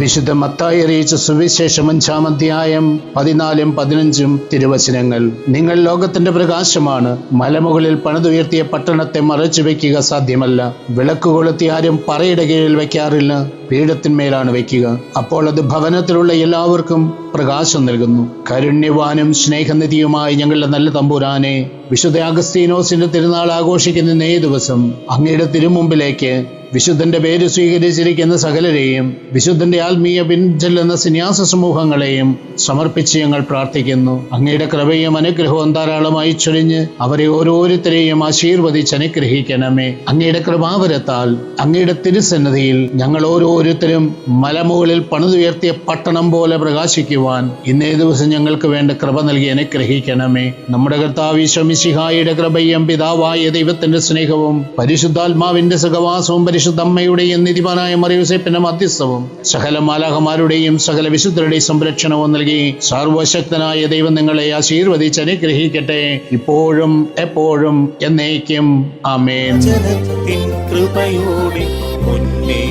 വിശുദ്ധ മത്തായി അറിയിച്ച സുവിശേഷം അഞ്ചാം അധ്യായം പതിനാലും പതിനഞ്ചും തിരുവചനങ്ങൾ. നിങ്ങൾ ലോകത്തിന്റെ പ്രകാശമാണ് മലമുകളിൽ പണിതുയർത്തിയ പട്ടണത്തെ മറച്ചു വെക്കുക സാധ്യമല്ല. വിളക്ക് കൊളുത്തി ആരും പറയുടെ കീഴിൽ വെക്കാറില്ല പീഠത്തിന്മേലാണ് വെക്കുക അപ്പോൾ അത് ഭവനത്തിലുള്ള എല്ലാവർക്കും പ്രകാശം നൽകുന്നു. കരുണ്യവാനും സ്നേഹനിധിയുമായി ഞങ്ങളുടെ നല്ല തമ്പുരാനെ വിശുദ്ധ അഗസ്തീനോസിന്റെ തിരുനാൾ ആഘോഷിക്കുന്ന ഇന്നേ ദിവസം അങ്ങയുടെ തിരുമുമ്പിലേക്ക് വിശുദ്ധന്റെ പേര് സ്വീകരിച്ചിരിക്കുന്ന സകലരെയും വിശുദ്ധന്റെ ആത്മീയ പിൻചെല്ലുന്ന സന്യാസ സമൂഹങ്ങളെയും സമർപ്പിച്ച് ഞങ്ങൾ പ്രാർത്ഥിക്കുന്നു. അങ്ങയുടെ കൃപയും അനുഗ്രഹവും ധാരാളമായി ചൊരിഞ്ഞ് അവരെ ഓരോരുത്തരെയും ആശീർവദിച്ച് അനുഗ്രഹിക്കണമേ. അങ്ങയുടെ കൃപാവരത്താൽ അങ്ങയുടെ തിരുസന്നിധിയിൽ ഞങ്ങൾ ഓരോരുത്തരും മലമുകളിൽ പണിതുയർത്തിയ പട്ടണം പോലെ പ്രകാശിക്കുവാൻ ഇന്നേ ദിവസം ഞങ്ങൾക്ക് വേണ്ട കൃപ നൽകി അനുഗ്രഹിക്കണമേ. നമ്മുടെ കർത്താവ് ഈശ്വമിശിഹായുടെ കൃപയും പിതാവായ ദൈവത്തിന്റെ സ്നേഹവും പരിശുദ്ധാത്മാവിന്റെ സഹവാസവും പരിശുദ്ധ അമ്മയുടെയും നിധിമാനായ മറിയൂസേപ്പിന്റെ മധ്യസ്ഥവും സകല മാലാഹമാരുടെയും സകല വിശുദ്ധരുടെയും സംരക്ഷണവും നൽകി സർവശക്തനായ ദൈവം നിങ്ങളെ ആശീർവദിച്ച് അനുഗ്രഹിക്കട്ടെ. ഇപ്പോഴും എപ്പോഴും എന്നേക്കും. ആമേൻ. കൃപയോടെ മുന്നേറി